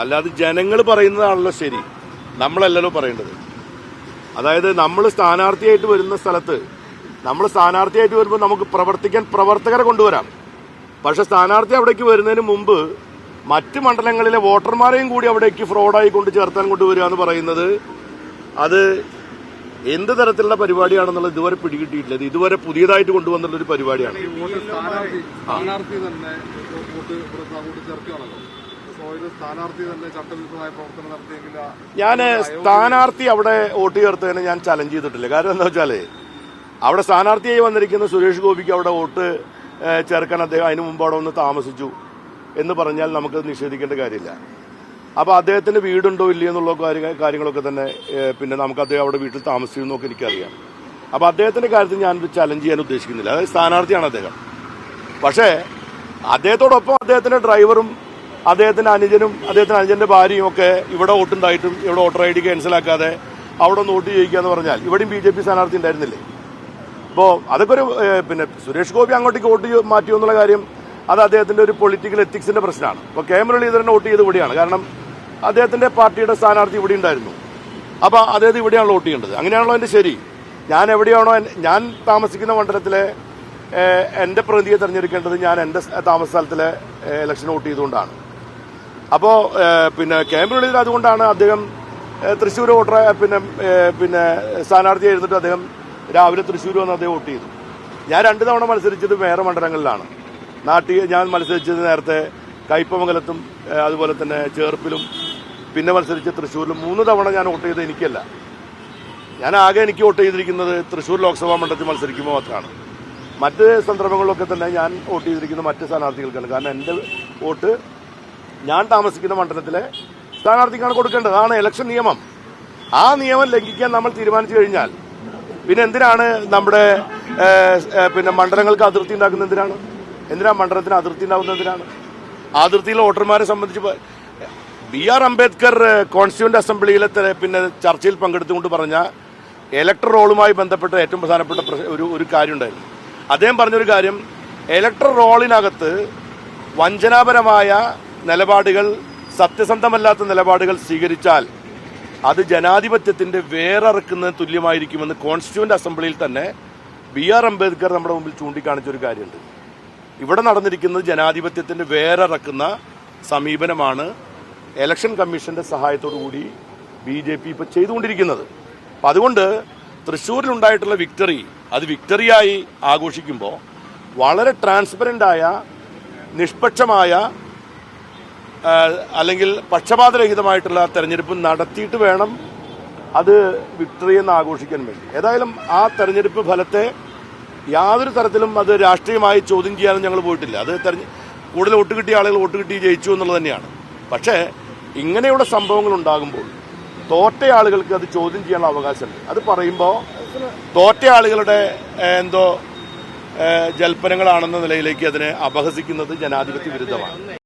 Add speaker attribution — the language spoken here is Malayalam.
Speaker 1: അല്ലാതെ ജനങ്ങൾ പറയുന്നതാണല്ലോ ശരി. നമ്മളല്ലല്ലോ പറയേണ്ടത്. അതായത് നമ്മൾ സ്ഥാനാർത്ഥിയായിട്ട് വരുന്ന സ്ഥലത്ത് നമ്മൾ സ്ഥാനാർത്ഥിയായിട്ട് വരുമ്പോൾ നമുക്ക് പ്രവർത്തിക്കാൻ പ്രവർത്തകരെ കൊണ്ടുവരാം. പക്ഷെ സ്ഥാനാർത്ഥി അവിടേക്ക് വരുന്നതിന് മുമ്പ് മറ്റ് മണ്ഡലങ്ങളിലെ വോട്ടർമാരെയും കൂടി അവിടേക്ക് ഫ്രോഡായി കൊണ്ട് ചേർത്താൻ കൊണ്ടുവരിക എന്ന് പറയുന്നത് അത് എന്ത് തരത്തിലുള്ള പരിപാടിയാണെന്നുള്ളത് ഇതുവരെ പിടികിട്ടിയിട്ടില്ല. ഇത് ഇതുവരെ പുതിയതായിട്ട് കൊണ്ടുവന്നുള്ള ഒരു പരിപാടിയാണ്. ഞാൻ സ്ഥാനാർത്ഥി അവിടെ വോട്ട് ചേർത്തതിന് ഞാൻ ചലഞ്ച് ചെയ്തിട്ടില്ല. കാരണം എന്താ വെച്ചാൽ അവിടെ സ്ഥാനാർത്ഥിയായി വന്നിരിക്കുന്ന സുരേഷ് ഗോപിക്ക് അവിടെ വോട്ട് ചേർക്കാൻ അദ്ദേഹം അതിനു മുമ്പ് അവിടെ ഒന്ന് താമസിച്ചു എന്ന് പറഞ്ഞാൽ നമുക്ക് നിഷേധിക്കേണ്ട കാര്യമില്ല. അപ്പൊ അദ്ദേഹത്തിന് വീടുണ്ടോ ഇല്ലയോ എന്നുള്ള കാര്യ- കാര്യങ്ങളൊക്കെ തന്നെ പിന്നെ നമുക്ക് അദ്ദേഹം അവിടെ വീട്ടിൽ താമസിക്കുന്നൊക്കെ എനിക്കറിയാം. അപ്പൊ അദ്ദേഹത്തിന്റെ കാര്യത്തിൽ ഞാൻ ചലഞ്ച് ചെയ്യാൻ ഉദ്ദേശിക്കുന്നില്ല. അതായത് സ്ഥാനാർത്ഥിയാണ് അദ്ദേഹം. പക്ഷേ അദ്ദേഹത്തോടൊപ്പം അദ്ദേഹത്തിന്റെ ഡ്രൈവറും അദ്ദേഹത്തിന്റെ അനുജനും അദ്ദേഹത്തിന്റെ അനുജന്റെ ഭാര്യയും ഒക്കെ ഇവിടെ വോട്ടുണ്ടായിട്ടും ഇവിടെ വോട്ടർ ഐ ഡി ക്യാൻസലാക്കാതെ അവിടെ ഒന്ന് വോട്ട് ചെയ്യിക്കുക എന്ന് പറഞ്ഞാൽ ഇവിടെയും ബി ജെ പി സ്ഥാനാർത്ഥി ഉണ്ടായിരുന്നില്ലേ? അപ്പോൾ അതൊക്കെ ഒരു പിന്നെ സുരേഷ് ഗോപി അങ്ങോട്ടേക്ക് വോട്ട് മാറ്റിയോ എന്നുള്ള കാര്യം അത് അദ്ദേഹത്തിന്റെ ഒരു പൊളിറ്റിക്കൽ എത്തിക്സിന്റെ പ്രശ്നമാണ്. അപ്പോൾ കെ മുരളീധരനെ വോട്ട് ചെയ്ത് ഇവിടെയാണ്. കാരണം അദ്ദേഹത്തിന്റെ പാർട്ടിയുടെ സ്ഥാനാർത്ഥി ഇവിടെ ഉണ്ടായിരുന്നു. അപ്പോൾ അദ്ദേഹം ഇവിടെയാണല്ലോ വോട്ട് ചെയ്യേണ്ടത്. അങ്ങനെയാണല്ലോ എന്റെ ശരി. ഞാൻ എവിടെയാണോ ഞാൻ താമസിക്കുന്ന മണ്ഡലത്തിലെ എന്റെ പ്രതിനിധിയെ തിരഞ്ഞെടുക്കേണ്ടത് ഞാൻ എന്റെ താമസ സ്ഥലത്തിലെ ഇലക്ഷൻ വോട്ട് ചെയ്തുകൊണ്ടാണ്. അപ്പോ ഏഹ്, പിന്നെ കെ മുരളീധരൻ അതുകൊണ്ടാണ് അദ്ദേഹം തൃശ്ശൂർ വോട്ടർ പിന്നെ പിന്നെ സ്ഥാനാർത്ഥി എഴുന്നിട്ട് അദ്ദേഹം രാവിലെ തൃശ്ശൂർ വന്ന് അദ്ദേഹം വോട്ട് ചെയ്തു. ഞാൻ രണ്ട് തവണ മത്സരിച്ചത് വേറെ മണ്ഡലങ്ങളിലാണ്. നാട്ടിൽ ഞാൻ മത്സരിച്ചത് നേരത്തെ കയ്പമംഗലത്തും അതുപോലെ തന്നെ ചേർപ്പിലും പിന്നെ മത്സരിച്ച തൃശ്ശൂരിലും മൂന്ന് തവണ ഞാൻ വോട്ട് ചെയ്തത് എനിക്കല്ല. ഞാൻ ആകെ എനിക്ക് വോട്ട് ചെയ്തിരിക്കുന്നത് തൃശ്ശൂർ ലോക്സഭാ മണ്ഡലത്തിൽ മത്സരിക്കുമ്പോൾ മാത്രമാണ്. മറ്റ് സന്ദർഭങ്ങളിലൊക്കെ തന്നെ ഞാൻ വോട്ട് ചെയ്തിരിക്കുന്ന മറ്റ് സ്ഥാനാർത്ഥികൾക്കാണ്. കാരണം എന്റെ വോട്ട് ഞാൻ താമസിക്കുന്ന മണ്ഡലത്തിലെ സ്ഥാനാർത്ഥിക്കാണ് കൊടുക്കേണ്ടത്. അതാണ് ഇലക്ഷൻ നിയമം. ആ നിയമം ലംഘിക്കാൻ നമ്മൾ തീരുമാനിച്ചു കഴിഞ്ഞാൽ പിന്നെ എന്തിനാണ് നമ്മുടെ പിന്നെ മണ്ഡലങ്ങൾക്ക് അതിർത്തി ഉണ്ടാക്കുന്ന എന്തിനാണ്? എന്തിനാ മണ്ഡലത്തിന് അതിർത്തി ഉണ്ടാകുന്ന എന്തിനാണ്? അതിർത്തിയിലെ വോട്ടർമാരെ സംബന്ധിച്ച് ബി ആർ അംബേദ്കർ കോൺസ്റ്റിറ്റ്യൂന്റ് അസംബ്ലിയിലെ പിന്നെ ചർച്ചയിൽ പങ്കെടുത്തുകൊണ്ട് പറഞ്ഞ ഇലക്ടർ റോളുമായി ബന്ധപ്പെട്ട ഏറ്റവും പ്രധാനപ്പെട്ട ഒരു ഒരു കാര്യം ഉണ്ടായിരുന്നു. അദ്ദേഹം പറഞ്ഞൊരു കാര്യം ഇലക്ടർ റോളിനകത്ത് വഞ്ചനാപരമായ നിലപാടുകൾ സത്യസന്ധമല്ലാത്ത നിലപാടുകൾ സ്വീകരിച്ചാൽ അത് ജനാധിപത്യത്തിന്റെ വേറിറക്കുന്നതിന് തുല്യമായിരിക്കുമെന്ന് കോൺസ്റ്റിറ്റ്യൂന്റ് അസംബ്ലിയിൽ തന്നെ ബി ആർ അംബേദ്കർ നമ്മുടെ മുമ്പിൽ ചൂണ്ടിക്കാണിച്ച ഒരു കാര്യമുണ്ട്. ഇവിടെ നടന്നിരിക്കുന്നത് ജനാധിപത്യത്തിന്റെ വേറിറക്കുന്ന സമീപനമാണ് ഇലക്ഷൻ കമ്മീഷന്റെ സഹായത്തോടു കൂടി ബി ജെ പി ഇപ്പോൾ ചെയ്തുകൊണ്ടിരിക്കുന്നത്. അപ്പം അതുകൊണ്ട് തൃശ്ശൂരിലുണ്ടായിട്ടുള്ള വിക്ടറി അത് വിക്ടറിയായി ആഘോഷിക്കുമ്പോൾ വളരെ ട്രാൻസ്പെറന്റായ നിഷ്പക്ഷമായ അല്ലെങ്കിൽ പക്ഷപാതരഹിതമായിട്ടുള്ള തെരഞ്ഞെടുപ്പ് നടത്തിയിട്ട് വേണം അത് വിക്ടറിയെന്ന് ആഘോഷിക്കാൻ വേണ്ടി. ഏതായാലും ആ തെരഞ്ഞെടുപ്പ് ഫലത്തെ യാതൊരു തരത്തിലും അത് രാഷ്ട്രീയമായി ചോദ്യം ചെയ്യാനും ഞങ്ങൾ പോയിട്ടില്ല. അത് തെരഞ്ഞ് കൂടുതൽ വോട്ട് കിട്ടിയ ആളുകൾ വോട്ട് കിട്ടി ജയിച്ചു എന്നുള്ളത് തന്നെയാണ്. പക്ഷേ ഇങ്ങനെയുള്ള സംഭവങ്ങൾ ഉണ്ടാകുമ്പോൾ തോറ്റ ആളുകൾക്ക് അത് ചോദ്യം ചെയ്യാനുള്ള അവകാശമുണ്ട്. അത് പറയുമ്പോൾ തോറ്റ ആളുകളുടെ എന്തോ ജൽപ്പനങ്ങളാണെന്ന നിലയിലേക്ക് അതിനെ അപഹസിക്കുന്നത് ജനാധിപത്യ വിരുദ്ധമാണ്.